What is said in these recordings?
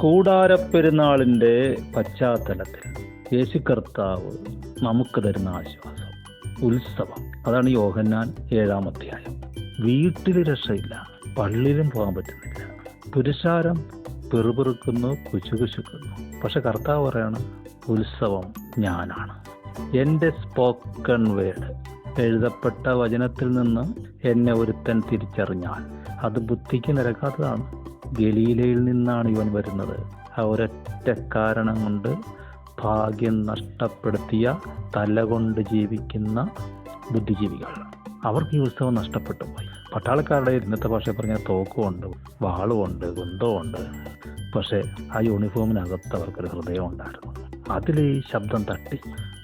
കൂടാരപ്പെരുന്നാളിന്റെ പശ്ചാത്തലത്തിൽ യേശു കർത്താവ് നമുക്ക് തരുന്ന ആശ്വാസം ഉത്സവം. അതാണ് യോഹന്നാൻ ഏഴാം അധ്യായം. വീട്ടിൽ രക്ഷയില്ല പള്ളിയിലും പോകാൻ പറ്റുന്നില്ല. പുരുഷാരം പെറുപെറുക്കുന്നു കുശുകുശുക്കുന്നു. പക്ഷെ കർത്താവ് പറയാണ് ഉത്സവം ഞാനാണ്. എന്റെ സ്പോക്കൺ വേർഡ് എഴുതപ്പെട്ട വചനത്തിൽ നിന്ന് എന്നെ ഒരുത്തൻ തിരിച്ചറിഞ്ഞാൽ അത് ബുദ്ധിക്ക് നിരക്കാത്തതാണ് ഗലീലയിൽ നിന്നാണ് ഇവൻ വരുന്നത്. ആ ഒരൊറ്റ കാരണം കൊണ്ട് ഭാഗ്യം നഷ്ടപ്പെടുത്തിയ തല കൊണ്ട് ജീവിക്കുന്ന ബുദ്ധിജീവികൾ. അവർക്ക് ഈ ഉത്സവം നഷ്ടപ്പെട്ടു പോയി. പട്ടാളക്കാരുടെ ഇന്നത്തെ ഭാഷ പറഞ്ഞാൽ തോക്കുമുണ്ട് വാളുമുണ്ട് കുന്തമുണ്ട് പക്ഷേ ആ യൂണിഫോമിനകത്ത് അവർക്കൊരു ഹൃദയം ഉണ്ടായിരുന്നു. അതിൽ ഈ ശബ്ദം തട്ടി.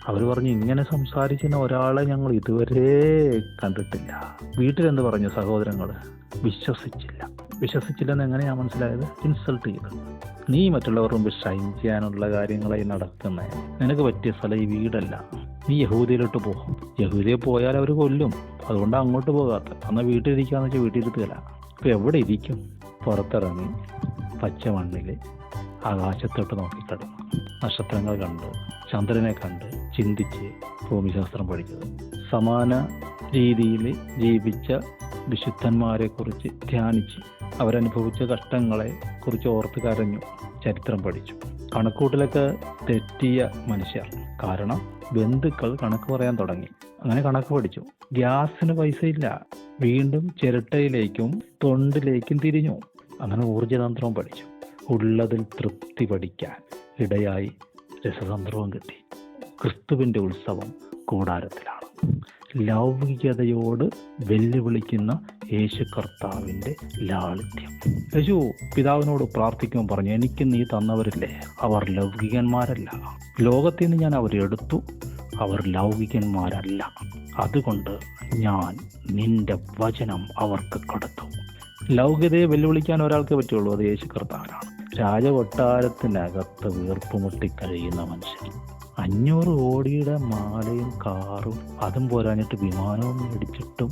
അവർ പറഞ്ഞു ഇങ്ങനെ സംസാരിക്കുന്ന ഒരാളെ ഞങ്ങൾ ഇതുവരെ കണ്ടിട്ടില്ല. വീട്ടിലെന്ത് പറഞ്ഞു സഹോദരങ്ങൾ വിശ്വസിച്ചില്ല. വിശ്വസിച്ചില്ലെന്ന് എങ്ങനെയാണ് മനസ്സിലായത്? ഇൻസൾട്ട് ചെയ്തത് നീ മറ്റുള്ളവരുടെ മുമ്പ് ഷൈൻ ചെയ്യാനുള്ള കാര്യങ്ങളായി നടക്കുന്നേ. നിനക്ക് പറ്റിയ സ്ഥലം ഈ വീടല്ല. നീ യഹൂദിയിലോട്ട് പോകും യഹൂദിയെ പോയാൽ അവർ കൊല്ലും. അതുകൊണ്ട് അങ്ങോട്ട് പോകാത്ത എന്നാൽ വീട്ടിലിരിക്കാന്ന് വെച്ചാൽ വീട്ടിലിരുത്തുകയില്ല ഇപ്പം എവിടെ ഇരിക്കും? പുറത്തിറങ്ങി പച്ച മണ്ണിൽ ആകാശത്തോട്ട് നോക്കിക്കിടന്നു നക്ഷത്രങ്ങൾ കണ്ട് ചന്ദ്രനെ കണ്ട് ചിന്തിച്ച് ഭൂമിശാസ്ത്രം പഠിച്ചത് സമാന രീതിയിൽ ജീവിച്ച വിശുദ്ധന്മാരെ കുറിച്ച് ധ്യാനിച്ച് അവരനുഭവിച്ച കഷ്ടങ്ങളെ കുറിച്ച് ഓർത്ത് കരഞ്ഞു ചരിത്രം പഠിച്ചു. കണക്കൂട്ടിലൊക്കെ തെറ്റിയ മനുഷ്യർ. കാരണം ബന്ധുക്കൾ കണക്ക് പറയാൻ തുടങ്ങി. അങ്ങനെ കണക്ക് പഠിച്ചു. ഗ്യാസിന് പൈസയില്ല. വീണ്ടും ചിരട്ടയിലേക്കും തൊണ്ടിലേക്കും തിരിഞ്ഞു. അങ്ങനെ ഊർജതന്ത്രവും പഠിച്ചു. ഉള്ളതിൽ തൃപ്തി പഠിക്കാൻ ഇടയായി രസതന്ത്രവും കിട്ടി. ക്രിസ്തുവിന്റെ ഉത്സവം കൂടാരത്തിലാണ്. ലൗകികതയോട് വെല്ലുവിളിക്കുന്ന യേശു കർത്താവിന്റെ ലാളിത്യം. യേശു പിതാവിനോട് പ്രാർത്ഥിക്കുമ്പോൾ പറഞ്ഞു എനിക്ക് നീ തന്നവരില്ലേ? അവർ ലൗകികന്മാരല്ല. ലോകത്തിൽ നിന്ന് ഞാൻ അവരെ എടുത്തു. അവർ ലൗകികന്മാരല്ല. അതുകൊണ്ട് ഞാൻ നിന്റെ വചനം അവർക്ക് കൊടുത്തു. ലൗകികതയെ വെല്ലുവിളിക്കാൻ ഒരാൾക്ക് പറ്റുള്ളൂ. അത് യേശു കർത്താവിനാണ് രാജകൊട്ടാരത്തിനകത്ത് വീർപ്പുമുട്ടി കഴിയുന്ന മനുഷ്യൻ. അഞ്ഞൂറ് കോടിയുടെ മാലയും കാറും അതും പോരാഞ്ഞിട്ട് വിമാനവും മേടിച്ചിട്ടും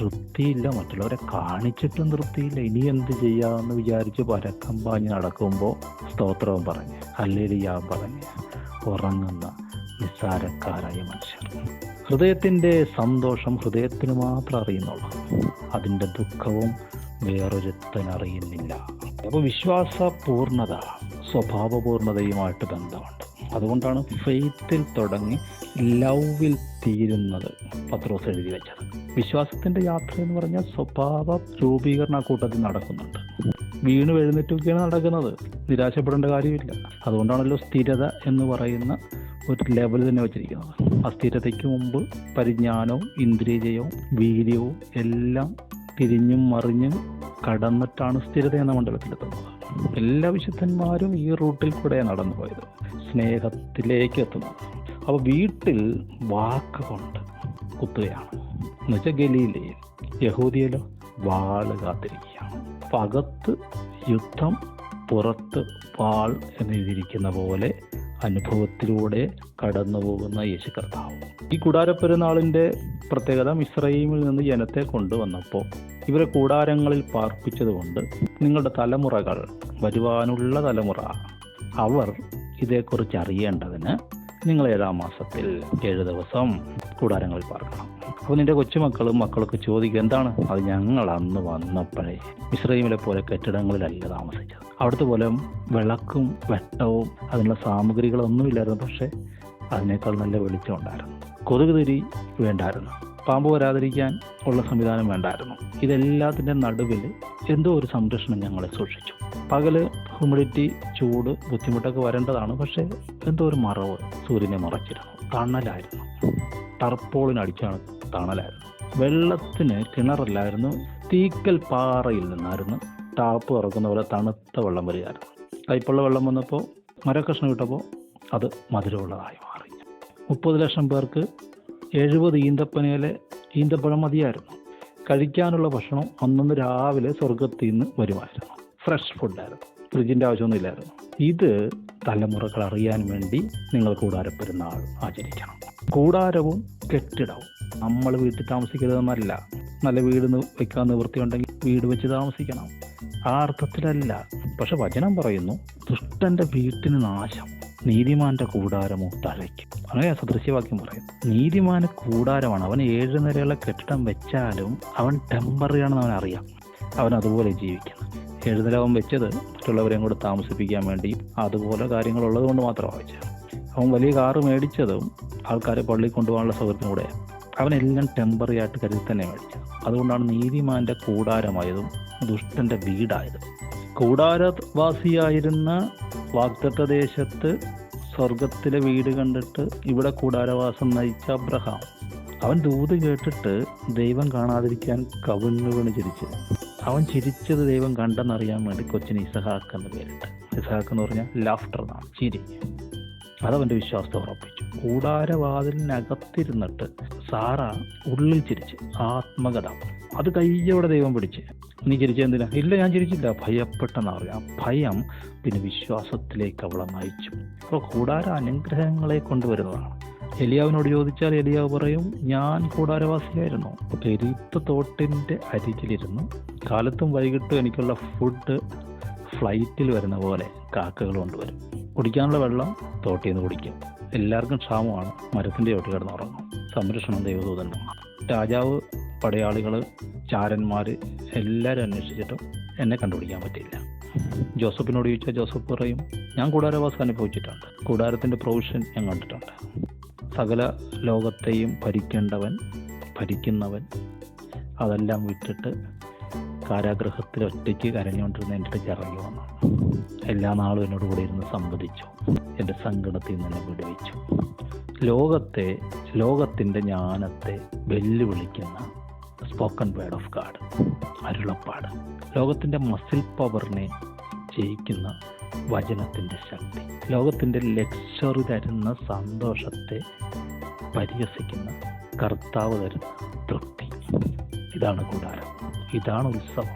തൃപ്തിയില്ല. മറ്റുള്ളവരെ കാണിച്ചിട്ടും തൃപ്തിയില്ല. ഇനി എന്ത് ചെയ്യാമെന്ന് വിചാരിച്ച് പരക്കം പാഞ്ഞ് നടക്കുമ്പോൾ സ്തോത്രവും പറഞ്ഞ്. ഹല്ലേലിയാ പറഞ്ഞ് ഉറങ്ങുന്ന നിസ്സാരക്കാരായ മനുഷ്യർ. ഹൃദയത്തിന്റെ സന്തോഷം ഹൃദയത്തിന് മാത്രം അറിയുന്നുള്ളൂ. അതിന്റെ ദുഃഖവും വേറൊരുത്തൻ അറിയുന്നില്ല അപ്പോൾ വിശ്വാസപൂർണത സ്വഭാവപൂർണതയുമായിട്ട് ബന്ധമുണ്ട്. അതുകൊണ്ടാണ് ഫെയ്ത്തിൽ തുടങ്ങി ലവിൽ തീരുന്നത് പത്രോസ് എഴുതി വെച്ചത്. വിശ്വാസത്തിന്റെ യാത്ര എന്ന് പറഞ്ഞാൽ സ്വഭാവ രൂപീകരണ കൂട്ടത്തിൽ നടക്കുന്നുണ്ട്. വീണ് എഴുന്നേറ്റൊക്കെയാണ് നടക്കുന്നത്. നിരാശപ്പെടേണ്ട കാര്യമില്ല. അതുകൊണ്ടാണല്ലോ സ്ഥിരത എന്ന് പറയുന്ന ഒരു ലെവൽ തന്നെ വെച്ചിരിക്കുന്നത്. ആ സ്ഥിരതയ്ക്ക് മുമ്പ് പരിജ്ഞാനവും ഇന്ദ്രിയജയവും വീര്യവും എല്ലാം തിരിഞ്ഞും മറിഞ്ഞും കടന്നിട്ടാണ് സ്ഥിരത എന്ന മണ്ഡലത്തിലെത്തുന്നത്. എല്ലാ വിശുദ്ധന്മാരും ഈ റൂട്ടിൽ കൂടെ നടന്നു പോയത്. സ്നേഹത്തിലേക്ക് എത്തുന്നത് അപ്പോൾ വീട്ടിൽ വാക്ക് കൊണ്ട് കുത്തുകയാണ്. എന്നുവെച്ചാൽ ഗലീലയിൽ യഹൂദിയിലോ വാൾ കാത്തിരിക്കുകയാണ്. പകത്ത് യുദ്ധം പുറത്ത് വാൾ എന്നെഴുതിയിരിക്കുന്ന പോലെ അനുഭവത്തിലൂടെ കടന്നു പോകുന്ന യേശു കർത്താവ് ഈ കൂടാരപ്പെരുന്നാളിന്റെ പ്രത്യേകത മിശ്രൈമിൽ നിന്ന് ജനത്തെ കൊണ്ടുവന്നപ്പോൾ ഇവരെ കൂടാരങ്ങളിൽ പാർപ്പിച്ചതുകൊണ്ട് നിങ്ങളുടെ തലമുറകൾ വരുവാനുള്ള തലമുറ അവർ ഇതേക്കുറിച്ച് അറിയേണ്ടതിന് നിങ്ങൾ ഏഴാം മാസത്തിൽ ഏഴ് ദിവസം കൂടാരങ്ങളിൽ പാർക്കണം. അപ്പോൾ നിന്റെ കൊച്ചുമക്കളും മക്കളൊക്കെ ചോദിക്കും എന്താണ്? അത് ഞങ്ങൾ അന്ന് വന്നപ്പോഴേ ഇസ്രൈമിലെ പോലെ കെട്ടിടങ്ങളിലല്ല താമസിച്ചത്. അവിടുത്തെ പോലെ വിളക്കും വെട്ടവും അതിനുള്ള സാമഗ്രികളൊന്നും ഇല്ലായിരുന്നു പക്ഷേ അതിനേക്കാൾ നല്ല വെളിച്ചം ഉണ്ടായിരുന്നു. കൊതുക് തിരി വേണ്ടായിരുന്നു. പാമ്പ് വരാതിരിക്കാൻ ഉള്ള സംവിധാനം വേണ്ടായിരുന്നു. ഇതെല്ലാത്തിന്റെ നടുവിൽ എന്തോ ഒരു സംരക്ഷണം ഞങ്ങളെ സൂക്ഷിച്ചു. പകൽ ഹ്യൂമിഡിറ്റി ചൂട് ബുദ്ധിമുട്ടൊക്കെ വരേണ്ടതാണ് പക്ഷേ എന്തോ ഒരു മറവ് സൂര്യനെ മറച്ചിരുന്നു. തണലായിരുന്നു. ടർപ്പോളിനടിച്ചാണ് തണലായിരുന്നു. വെള്ളത്തിന് കിണറല്ലായിരുന്നു തീക്കൽ പാറയിൽ നിന്നായിരുന്നു ടാപ്പ് തുറക്കുന്ന പോലെ തണുത്ത വെള്ളം വരികയായിരുന്നു. കൈപ്പുള്ള വെള്ളം വന്നപ്പോൾ മരക്കഷ്ണം ഇട്ടപ്പോൾ അത് മധുരമുള്ളതായി മാറി. മുപ്പത് ലക്ഷം പേർക്ക് എഴുപത് ഈന്തപ്പനയിലെ ഈന്തപ്പഴം മതിയായിരുന്നു. കഴിക്കാനുള്ള ഭക്ഷണം അന്നൊന്ന് രാവിലെ സ്വർഗത്തിൽ നിന്ന് വരുമായിരുന്നു. ഫ്രഷ് ഫുഡായിരുന്നു. ഫ്രിഡ്ജിന്റെ ആവശ്യമൊന്നുമില്ലായിരുന്നു. ഇത് തലമുറകൾ അറിയാൻ വേണ്ടി നിങ്ങൾ കൂടാരപ്പെരുന്നാൾ ആചരിക്കണം. കൂടാരവും കെട്ടിടവും. നമ്മൾ വീട്ടിൽ താമസിക്കരുതെന്നല്ല. നല്ല വീട് വെക്കാൻ നിവൃത്തിയുണ്ടെങ്കിൽ വീട് വെച്ച് താമസിക്കണം. ആ അർത്ഥത്തിലല്ല. പക്ഷെ വചനം പറയുന്നു ദുഷ്ടന്റെ വീട്ടിന് നാശം നീതിമാന്റെ കൂടാരമോ തഴയ്ക്കും അങ്ങനെ സദൃശ്യവാക്യം പറയും നീതിമാന് കൂടാരമാണ്. അവൻ ഏഴ് നിലയുള്ള കെട്ടിടം വെച്ചാലും അവൻ ടെമ്പറിയാണെന്ന് അവൻ അറിയാം അവൻ അതുപോലെ ജീവിക്കണം. ഏഴ് നില അവൻ വെച്ചത് മറ്റുള്ളവരെയും കൂടെ താമസിപ്പിക്കാൻ വേണ്ടി അതുപോലെ കാര്യങ്ങളുള്ളത് കൊണ്ട് മാത്രമാണ് വെച്ചത് അവൻ വലിയ കാറ് മേടിച്ചതും ആൾക്കാരെ പള്ളിയിൽ കൊണ്ടുപോകാനുള്ള സൗകര്യം കൂടെ അവനെല്ലാം ടെമ്പറി ആയിട്ട് കരുതി തന്നെ മേടിച്ചത് അതുകൊണ്ടാണ് നീതിമാന്റെ കൂടാരമായതും ദുഷ്ടന്റെ വീടായതും. കൂടാരവാസിയായിരുന്ന വാഗ്ദത്ത ദേശത്ത് സ്വർഗത്തിലെ വീട് കണ്ടിട്ട് ഇവിടെ കൂടാരവാസം നയിച്ച അബ്രഹാം. അവൻ ദൂത് കേട്ടിട്ട് ദൈവം കാണാതിരിക്കാൻ കവിഞ്ഞു വീണ് ചിരിച്ചു. അവൻ ചിരിച്ചത് ദൈവം കണ്ടെന്നറിയാൻ വേണ്ടി കൊച്ചിന് ഇസഹാക്ക് എന്ന് പേരിട്ട്. ഇസഹാക്ക് എന്ന് പറഞ്ഞാൽ ലാഫ്റ്റർ എന്നാണ്. ചിരി. അതവന്റെ വിശ്വാസത്തെ ഉറപ്പിച്ചു. കൂടാരവാതിലിനകത്തിരുന്നിട്ട് സാറ ഉള്ളിൽ ചിരിച്ച് ആത്മകഥ. അത് കയ്യോടെ ദൈവം പിടിച്ച്. നീ ചിരിച്ചെന്തിനാ ഇല്ല ഞാൻ ചിരിച്ചില്ല. ഭയപ്പെട്ടെന്ന് പറയാം ഭയം പിന്നെ വിശ്വാസത്തിലേക്ക് അവളെ നയിച്ചു. അപ്പോൾ കൂടാര അനുഗ്രഹങ്ങളെ കൊണ്ടുവരുന്നതാണ്. എലിയാവിനോട് ചോദിച്ചാൽ എലിയാവ് പറയും ഞാൻ കൂടാരവാസിയായിരുന്നു. പെരീത്ത് തോട്ടിന്റെ അരികിലിരുന്നു. കാലത്തും വൈകിട്ടും എനിക്കുള്ള ഫുഡ് ഫ്ലൈറ്റിൽ വരുന്ന പോലെ കാക്കകൾ കൊണ്ടുവരും. കുടിക്കാനുള്ള വെള്ളം തോട്ടിൽ നിന്ന് കുടിക്കും. എല്ലാവർക്കും ക്ഷാമമാണ്. മരത്തിന്റെ തോട്ടിൽ കിടന്ന് ഉറങ്ങും സംരക്ഷണം ദൈവദൂതന്മാർ. രാജാവ് പടയാളികൾ ചാരന്മാർ എല്ലാവരും അന്വേഷിച്ചിട്ടും എന്നെ കണ്ടുപിടിക്കാൻ പറ്റിയില്ല. ജോസഫിനോട് ചോദിച്ചാൽ ജോസഫ് പറയും ഞാൻ കൂടാരവാസം അനുഭവിച്ചിട്ടുണ്ട്. കൂടാരത്തിന്റെ പ്രൊവിഷൻ ഞാൻ കണ്ടിട്ടുണ്ട്. സകല ലോകത്തെയും ഭരിക്കേണ്ടവൻ ഭരിക്കുന്നവൻ. അതെല്ലാം വിട്ടിട്ട് കാരാഗ്രഹത്തിൽ ഒറ്റയ്ക്ക് കരഞ്ഞുകൊണ്ടിരുന്ന എന്റെ അടുത്ത് ഇറങ്ങി വന്നു. എല്ലാ നാളും എന്നോട് കൂടെ ഇരുന്ന് സംവദിച്ചു. എന്റെ സങ്കടത്തിൽ നിന്ന് വിടുവിച്ചു. ലോകത്തെ ലോകത്തിന്റെ ജ്ഞാനത്തെ വെല്ലുവിളിക്കുന്ന സ്പോക്കൺ വേർഡ് ഓഫ് ഗാഡ് അരുളപ്പാട്. ലോകത്തിന്റെ മസിൽ പവറിനെ ജയിക്കുന്ന വചനത്തിന്റെ ശക്തി. ലോകത്തിന്റെ ലക്ഷറി തരുന്ന സന്തോഷത്തെ പരിഹസിക്കുന്ന കർത്താവ് തരുന്ന തൃപ്തി. ഇതാണ് കൂടാരം. ഇതാണ് ഉത്സവം.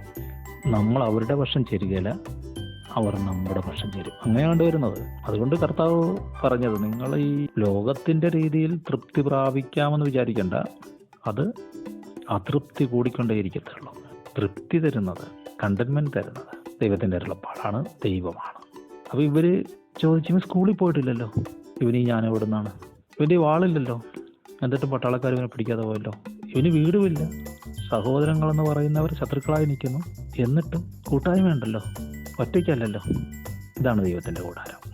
നമ്മൾ അവരുടെ പക്ഷം ചേരുകയില്ല അവർ നമ്മുടെ പക്ഷം ചേരും. അങ്ങനെയാണ് വരുന്നത്. അതുകൊണ്ട് കർത്താവ് പറഞ്ഞത് നിങ്ങൾ ഈ ലോകത്തിന്റെ രീതിയിൽ തൃപ്തി പ്രാപിക്കാമെന്ന് വിചാരിക്കേണ്ട. അത് അതൃപ്തി കൂടിക്കൊണ്ടേയിരിക്കത്തുള്ളൂ തൃപ്തി തരുന്നത് കണ്ടൻമെന്റ് തരുന്നത് ദൈവത്തിന്റെ അരുളപ്പാടാണ് ദൈവമാണ്. അപ്പോൾ ഇവർ ചോദിച്ചു സ്കൂളിൽ പോയിട്ടില്ലല്ലോ. ഇവന് ഞാൻ എവിടെ നിന്നാണ്. ഇവന്റെ വാളില്ലല്ലോ. എന്നിട്ട് പട്ടാളക്കാർ ഇവനെ പിടിക്കാതെ പോയല്ലോ. ഇവന് വീടുമില്ല സഹോദരങ്ങൾ എന്ന് പറയുന്നവർ ശത്രുക്കളായി നിൽക്കുന്നു. എന്നിട്ടും കൂട്ടായ്മ ഉണ്ടല്ലോ. ഒറ്റയ്ക്കല്ലല്ലോ. ഇതാണ് ദൈവത്തിന്റെ കൂടാരം.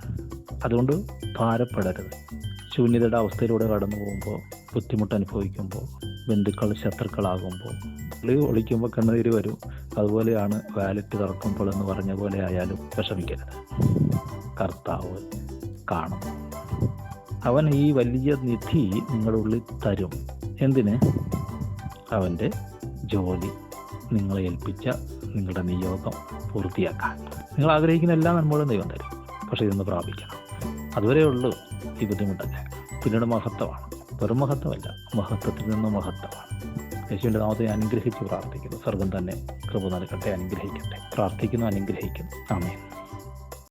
അതുകൊണ്ട് ഭാരപ്പെടരുത്. ശൂന്യതയുടെ അവസ്ഥയിലൂടെ കടന്നു പോകുമ്പോൾ ബുദ്ധിമുട്ട് അനുഭവിക്കുമ്പോൾ ബന്ധുക്കൾ ശത്രുക്കളാകുമ്പോൾ പുള്ളി ഒളിക്കുമ്പോൾ കണ്ണുനീര് വരും. അതുപോലെയാണ് വാലറ്റ് തുറക്കുമ്പോൾ എന്ന് പറഞ്ഞ പോലെ ആയാലും വിഷമിക്കരുത്. കർത്താവ് കാണും. അവൻ ഈ വലിയ നിധി നിങ്ങളുടെ ഉള്ളിൽ തരും. എന്തിന്? അവന്റെ ജോലി. നിങ്ങളെ ഏൽപ്പിച്ച നിങ്ങളുടെ നിയോഗം പൂർത്തിയാക്കാൻ. നിങ്ങൾ ആഗ്രഹിക്കുന്ന എല്ലാ നന്മകളും ദൈവം തരും. പക്ഷേ ഇതൊന്ന് പ്രാപിക്കണം. അതുവരെ ഉള്ളൂ ഈ ബുദ്ധിമുട്ടൊക്കെ. പിന്നീട് മഹത്വമാണ്. വെറും മഹത്വമല്ല മഹത്വത്തിൽ നിന്നും മഹത്വമാണ്. യേശുവിന്റെ നാമത്തെ അനുഗ്രഹിച്ച് പ്രാർത്ഥിക്കുന്നു. സ്വർഗം തന്നെ കൃപ നൽകട്ടെ അനുഗ്രഹിക്കട്ടെ. പ്രാർത്ഥിക്കുന്നു അനുഗ്രഹിക്കുന്നു. ആമേൻ.